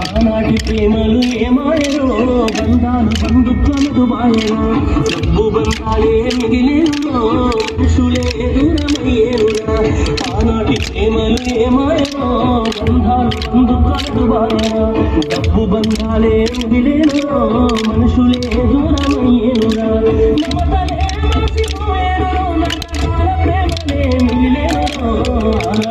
ఆనాటి ప్రేమలు ఏమాయరో బంధాలు బంధుత్వములు బాయరో డబ్బు బంధాలే మిగిలేనులో మనుషులే దూరమయ్యేనురా. ఆనాటి ప్రేమలు ఏమాయరో బంధాలు బంధుత్వములు బాయరో డబ్బు బంధాలే మిగిలేనులో మనుషులు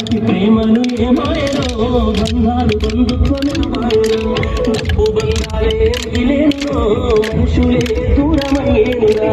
ఆనాటి ప్రేమను ఏమాయరో బంధాలు బంధుత్వములు తప్పు బంధాలే మిగిలేనురో మనుషులే దూరమయ్యేనురా.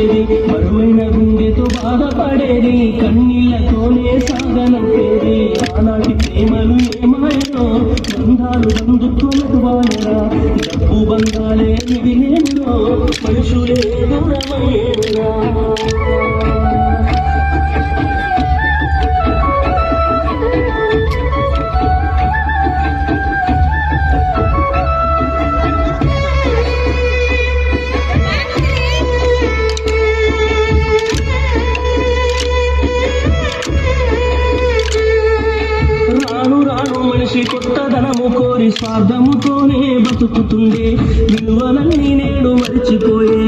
సాగనంపేది బరువైన గుండెతో బాధపడేది కన్నీళ్ళతోనే సాగనంపేది ఆనాటి స్వార్థముతోనే బతుకుతుండే. విలువలన్నీ నేడు మరిచిపోయే.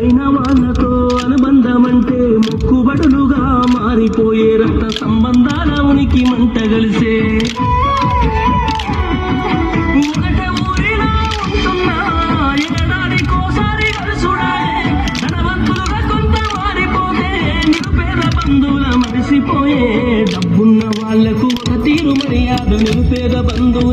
అయిన వాళ్ళతో అనుబంధం అంటే మొక్కుబడులుగా మారిపోయే. రక్త సంబంధాల ఉనికి మంట కలిసే కొంత మారిపోతే బంధువుల మరిసిపోయే. డబ్బున్న వాళ్ళకు ఒక తీరు మర్యాద నిరుపేద బంధువులకి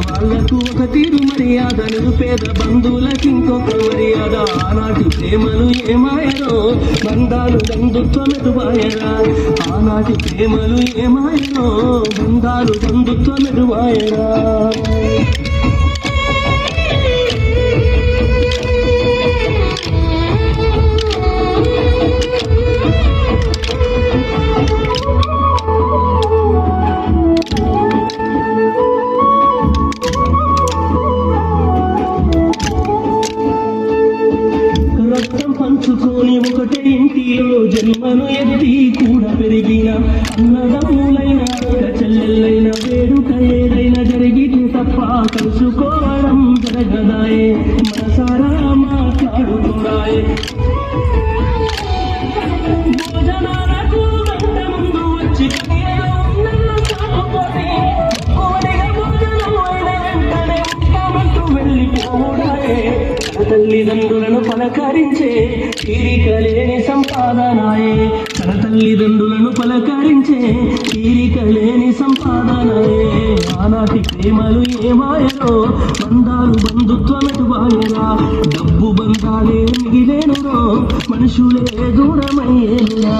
వాళ్ళకు వాళ్ళకు ఒక తీరు మర్యాద నిరుపేద బంధువులకి ఇంకొక మర్యాద. ఆనాటి ప్రేమలు ఏమాయరో బంధాలు బంధుత్వమెదువాయరా ఆనాటి ప్రేమలు ఏమాయరో బంధాలు బంధుత్వమెదువాయరా జన్మను ఎత్తి కూడా పెరిగిన అన్నదమ్ములైన చెల్లెళ్ళైన వేడుక ఏదైనా జరిగితే తప్ప కలుసుకోవడం జరగదాయే. మనసారా మాట్లాడుతున్నాయే. తల్లిదండ్రులను పలకరించే తీరిక లేని సంపాదనాయే. తన తల్లిదండ్రులను పలకరించే తీరిక లేని సంపాదనాయే. ఆనాటి ప్రేమలు ఏమాయరో బంధాలు బంధుత్వమెటు బాయరా డబ్బు బంధాలే మిగిలేనురో? మనుషులే దూరమయ్యేలా?